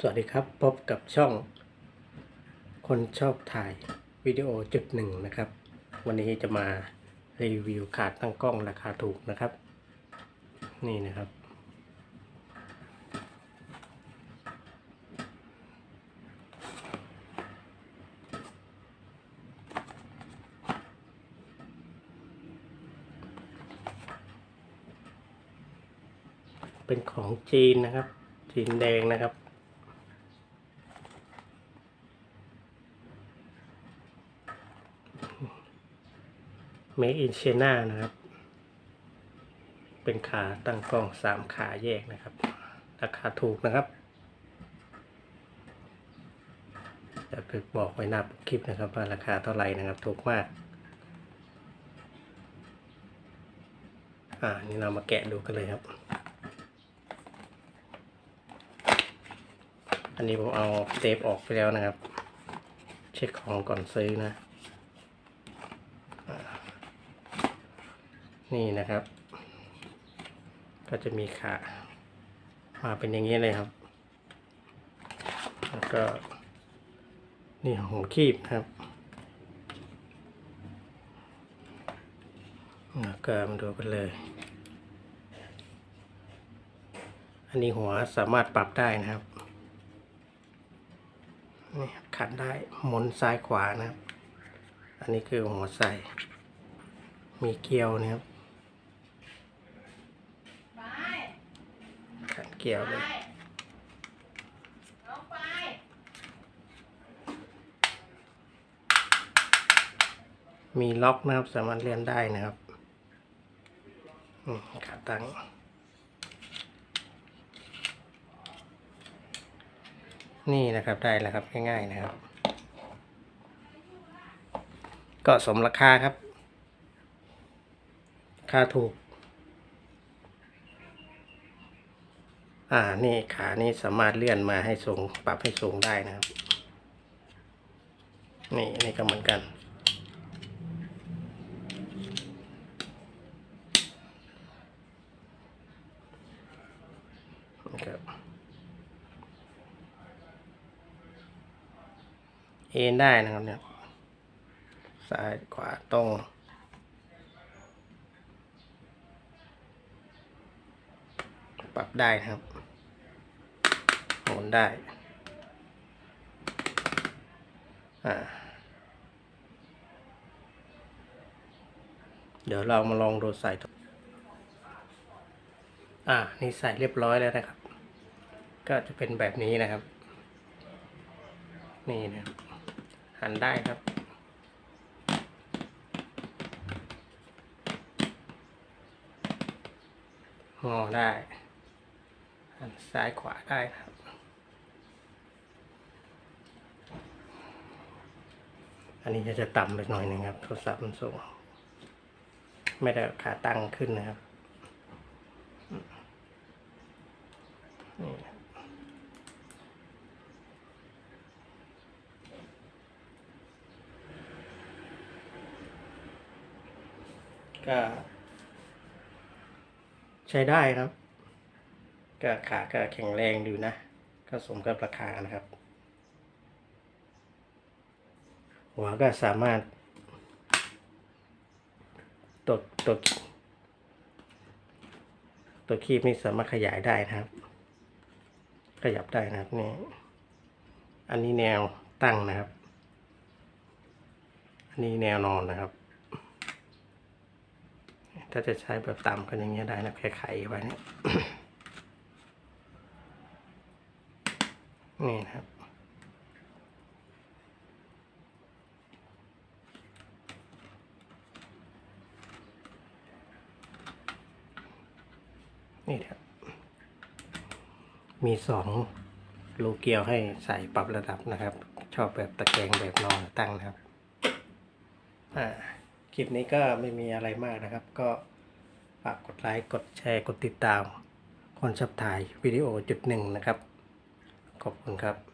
สวัสดีครับ พบกับช่อง คนชอบถ่ายวิดีโอจุดหนึ่งนะครับ วันนี้จะมารีวิวขาตั้งกล้องราคาถูกนะครับ นี่นะครับ เป็นของจีนนะครับจีนแดงนะครับ เม d อินเชน่านะครับ เป็นขาตั้งกล้องสามขาแยกนะครับ ราคาถูกนะครับจะไปบอกไว้หน้าปกคลิปนะครับว่าราคาเท่าไหร่นะครับ ถูกมาก อ่า นี่เรามาแกะดูกันเลยครับ อันนี้ผมเอาเทปออกไปแล้วนะครับ เช็คของก่อนซื้อนะอ่า นี่นะครับ ก็จะมีขามาเป็นอย่างนี้เลยครับ แล้วก็นี่หัวคีบครับ แล้วก็มาดูกันเลย อันนี้หัวสามารถปรับได้นะครับนี่ขันได้หมุนซ้ายขวานะครับ อันนี้คือหัวใส่ มีเกลียวนะครับ ไป ขันเกลียวเลยมีล็อกนะครับสามารถเลื่อนได้นะครับขาตั้งนี่นะครับได้แล้วครับง่ายๆนะครับ ก็สมราคาครับ ค่าถูก อ่า นี่ขานี่สามารถเลื่อนมาให้สูง ปรับให้สูงได้นะครับ นี่นี่ก็เหมือนกัน ครับเอ็นได้นะครับเนี่ย ซ้ายขวาตรงปรับได้นะครับ หมุนได้ เดี๋ยวเรามาลองดูใส่อ่า นี่ใส่เรียบร้อยแล้วนะครับ ก็จะเป็นแบบนี้นะครับ นี่นะหันได้ครับงอได้หันซ้ายขวาได้ครับ อันนี้จะจะต่ำไปหน่อยนึงครับ โทรศัพท์มันสูง ไม่ได้ขาตั้งขึ้นนะครับนี่ก็ใช้ได้ครับ ก็ขาก็แข็งแรงดีนะ ก็สมกับราคานะครับ หัวก็สามารถตัวตัวตัวคีบนี่สามารถขยายได้นะครับ ขยับได้นะครับนี่อันนี้แนวตั้งนะครับ อันนี้แนวนอนนะครับ ถ้าจะใช้แบบต่ำก็อย่างเงี้ยได้นะแค่ไขไว้นี่นี่นะครับ นี่ครับมีสองรูเกลียวให้ใส่ปรับระดับนะครับ ชอบแบบตะแกรงแบบนอนตั้งนะครับอ่าคลิปนี้ก็ไม่มีอะไรมากนะครับ ก็ฝากกดไลค์กดแชร์กดติดตาม คนชอบถ่ายวิดีโอจุดหนึ่งนะครับ ขอบคุณครับ